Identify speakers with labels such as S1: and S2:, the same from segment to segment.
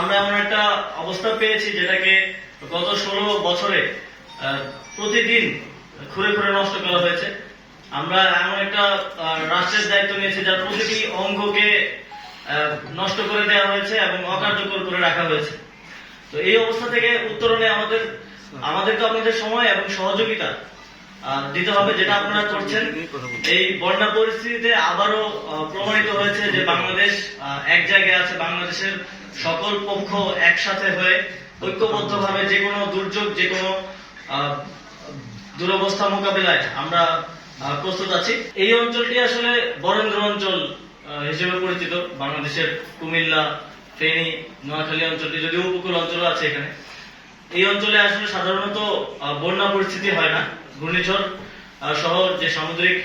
S1: আমরা এমন একটা অবস্থা পেয়েছি যেটাকে গত ষোলো বছরে প্রতিদিন খুঁড়ে খুঁড়ে নষ্ট করা হয়েছে। আমরা এমন একটা রাষ্ট্রের দায়িত্ব নিয়েছি যার প্রতিটি অঙ্গকে নষ্ট করে দেওয়া হয়েছে এবং অকার্যকর করে রাখা হয়েছে। তো এই অবস্থা থেকে উত্তরণে আমাদের, আমাদেরকে আপনাদের সময় এবং সহযোগিতা দিতে হবে যেটা আপনারা করছেন। এই বন্যা পরিস্থিতিতে আবারও প্রমাণিত হয়েছে যে বাংলাদেশ এক জায়গায় আছে বাংলাদেশের সকল পক্ষ একসাথে হয়ে ঐক্যবদ্ধভাবে যে কোনো দুর্যোগ, যে কোনো দুরবস্থা মোকাবিলায় আমরা প্রস্তুত আছি। এই অঞ্চলটি আসলে বরেন্দ্র অঞ্চল হিসেবে পরিচিত। বাংলাদেশের কুমিল্লা, ফেনী, নোয়াখালী অঞ্চলটি যদিও উপকূল অঞ্চল আছে এখানে। এই অঞ্চলে আসলে সাধারণত বন্যা পরিস্থিতি হয় না। ঘূর্ণিঝড় সহ যে সামুদ্রিক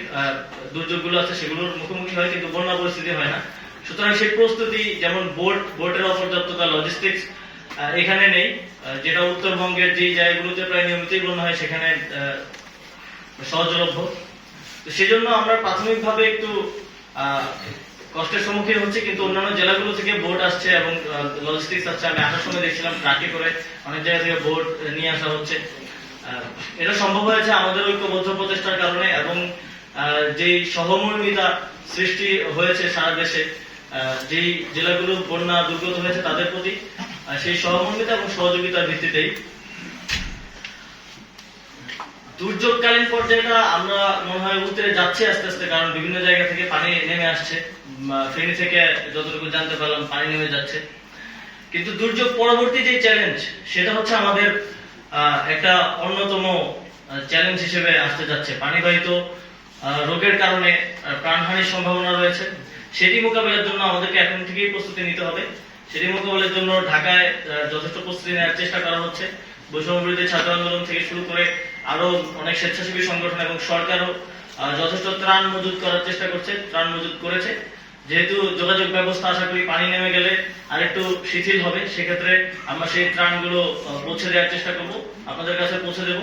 S1: দুর্যোগগুলো আছে সেগুলোর মুখোমুখি হয়, কিন্তু বন্যা পরিস্থিতি হয় না। সুতরাং সেই প্রস্তুতি যেমন বোট বোটের অপর্যাপ্ততা লজিস্টিক্স এখানে নেই। যেটা উত্তরবঙ্গের যে জায়গাগুলোতে প্রায় নিয়মিতই বন্যা হয়, সেখানে সহজলভ্য। সেজন্য আমরা প্রাথমিকভাবে একটু কষ্টের সম্মুখীন হচ্ছে, কিন্তু অন্যান্য জেলাগুলো থেকে বোট আসছে এবং লজিস্টিক্স আসছে। আমি আসার সময় দেখছিলাম ট্রাকে করে অনেক জায়গা থেকে বোট নিয়ে আসা হচ্ছে। এটা সম্ভব হয়েছে আমাদের ঐক্যবদ্ধ প্রচেষ্টার কারণে এবং যেই সহমর্মিতা সৃষ্টি হয়েছে সারা দেশে যেই জেলাগুলো বন্যা দুর্গত হয়েছে তাদের প্রতি সেই সহমর্মিতা এবং সহযোগিতার ভিত্তিতেই দুর্যোগকালীন পর্যায়টা আমরা মনে হয় উত্তরে যাচ্ছি আস্তে আস্তে, কারণ বিভিন্ন জায়গা থেকে পানি নেমে আসছে। ফেনী থেকে যতটুকু জানতে পারলাম, পানি নেমে যাচ্ছে। কিন্তু দুর্যোগ পরবর্তী যে চ্যালেঞ্জ সেটা হচ্ছে আমাদের একটা অন্যতম চ্যালেঞ্জ হিসেবে আসতে যাচ্ছে। পানিবাহিত রোগের কারণে প্রাণহানির সম্ভাবনা রয়েছে। সেটি মোকাবিলার জন্য আমাদেরকে এখন থেকেই প্রস্তুতি নিতে হবে। সেটি মোকাবিলার জন্য ঢাকায় যথেষ্ট প্রস্তুতি নেওয়ার চেষ্টা করা হচ্ছে। বৈষম্য ছাত্র আন্দোলন থেকে শুরু করে আরও অনেক স্বেচ্ছাসেবী সংগঠন এবং সরকারও যথেষ্ট ত্রাণ মজুত করার চেষ্টা করছে, ত্রাণ মজুত করেছে। যেহেতু যোগাযোগ ব্যবস্থা আশা করি পানি নেমে গেলে আরেকটু শিথিল হবে, সেক্ষেত্রে আমরা সেই ত্রাণগুলো পৌঁছে দেওয়ার চেষ্টা করব। আপনাদের কাছে পৌঁছে দেব।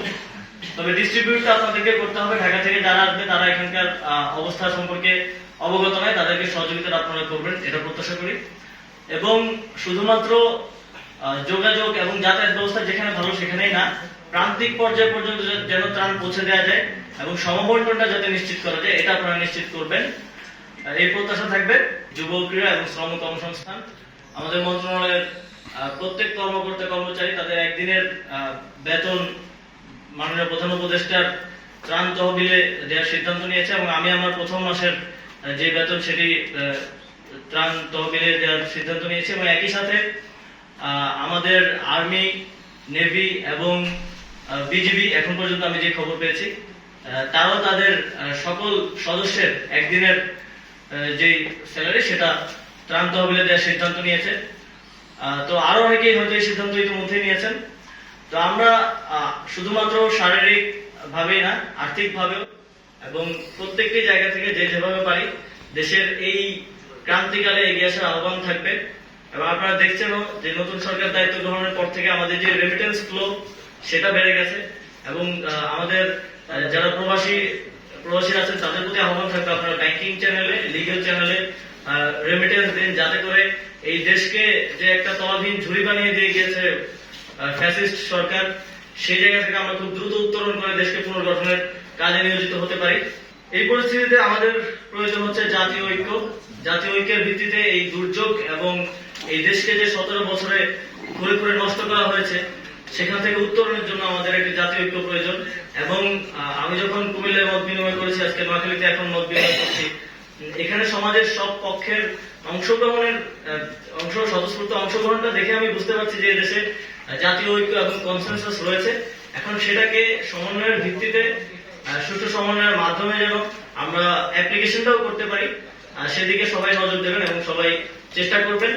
S1: তবে ডিস্ট্রিবিউটটা আপনাদেরকে করতে হবে। ঢাকা থেকে যারা আসবে, তারা এখানকার অবস্থা সম্পর্কে অবগত নয় তাদেরকে সহযোগিতা আপনারা করবেন, এটা প্রত্যাশা করি। এবং শুধুমাত্র যোগাযোগ এবং যাতায়াত ব্যবস্থা যেখানে ভালো সেখানেই না, প্রান্তিক পর্যায় পর্যন্ত যেন ত্রাণ পৌঁছে দেওয়া যায় এবং সমবন্টনটা যাতে নিশ্চিত করা যায়, এটা আপনারা নিশ্চিত করবেন। এই প্রত্যাশা থাকবে যুব ক্রীড়া এবং শ্রম কর্মসংস্থান। আমাদের মন্ত্রণালয়ের প্রত্যেক কর্মকর্তা কর্মচারী তাদের একদিনের বেতন মাননীয় প্রধান উপদেষ্টার ত্রাণ তহবিলে দেওয়ার সিদ্ধান্ত নিয়েছে এবং আমি আমার প্রথম মাসের যে বেতন সেটি ত্রাণ তহবিলে দেওয়ার সিদ্ধান্ত নিয়েছে এবং একই সাথে আমাদের আর্মি, নেভি এবং বিজিবি এখন পর্যন্ত আমি যে খবর পেয়েছি তারাও তাদের সকল সদস্যের একদিনের যে স্যালারি সেটা ত্রাণ তহবিলে দেওয়ার সিদ্ধান্ত নিয়েছে। তো আরও অনেকেই হয়তো এই সিদ্ধান্ত ইতিমধ্যে নিয়েছেন। তো আমরা শুধুমাত্র শারীরিক ভাবেই না আর্থিক ভাবেও এবং প্রত্যেকটি জায়গা থেকে যে যেভাবে পারি, দেশের এই ক্রান্তিকালে এগিয়ে আসার আহ্বান থাকবে। এবং আপনারা দেখছেনও যে নতুন সরকার দায়িত্ব গ্রহণের পর থেকে আমাদের যে রেমিটেন্স ফ্লো সেটা বেড়ে গেছে। এবং আমাদের যারা প্রবাসী প্রবাসী আছেন, তাদের প্রতি আহ্বান থাকবে আপনারা ব্যাংকিং চ্যানেলে লিগেল চ্যানেলে রেমিটেন্স দিন, যাতে করে এই দেশকে যে একটা তলাধীন ঝুড়ি বানিয়ে দিয়ে গিয়েছে ফ্যাসিস্ট সরকার, সেই জায়গা থেকে আমরা খুব দ্রুত উত্তরণ করে দেশকে পুনর্গঠনের কাজে নিয়োজিত হতে পারি। এই পরিস্থিতিতে আমাদের প্রয়োজন হচ্ছে জাতীয় ঐক্য। জাতীয় ঐক্যের ভিত্তিতে এই দুর্যোগ এবং এই দেশকে যে সতেরো বছরে ঘুরে ঘুরে নষ্ট করা হয়েছে, সেখান থেকে উত্তরণের জন্য আমাদের একটি জাতীয় ঐক্য প্রয়োজন। এবং আমি যখন কুমিল্লায় মত বিনিময় করেছি, আজকে নোয়াখালীতে এখন মত বিনিময় করছি, এখানে সমাজের সব পক্ষের অংশগ্রহণের অংশ, স্বতঃস্ফূর্ত অংশগ্রহণটা দেখে আমি বুঝতে পারছি যে দেশে জাতীয় ঐক্য এবং কনসেনসাস রয়েছে। এখন সেটাকে সমন্বয়ের ভিত্তিতে সুষ্ঠু সমন্বয়ের মাধ্যমে যেন আমরা অ্যাপ্লিকেশনটাও করতে পারি। সেদিকে সবাই নজর দেবেন এবং সবাই চেষ্টা করবেন।